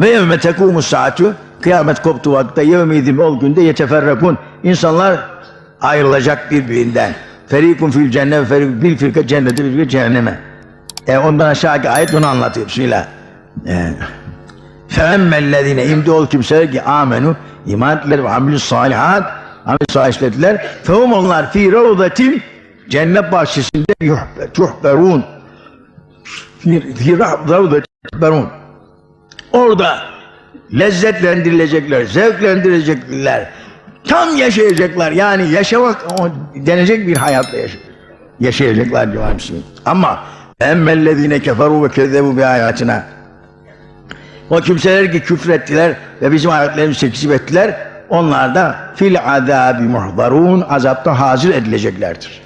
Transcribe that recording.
Ve yevme tekumu saatu kıyamet koptuğu vakitte yevmidim ol günde yeteferrekun insanlar ayrılacak birbirinden. Ferikun fil cennet ve ferikun bil firka cennete bil firka cehenneme. E ondan aşağıki ayet onu anlatıyor. Bismillah. E, Feemmellezine imdi ol kimseler ki amenu iman ettiler ve amilü salihat amel salih işlettiler. Fehum onlar fi ravdatin cennet bahçesinde yuhbe- tuhberun fi, ravdatin tuhberun orada lezzetlendirilecekler, zevklendirilecekler, tam yaşayacaklar. Yani yaşamak o denecek bir hayatla yaşa- yaşayacaklar diyor Müslüman. Ama emmellezine keferu ve kezzebu bi hayatına o kimseler ki küfrettiler ve bizim ayetlerimizi tekzip ettiler. Onlar da fil azabi muhdarun azapta hazır edileceklerdir.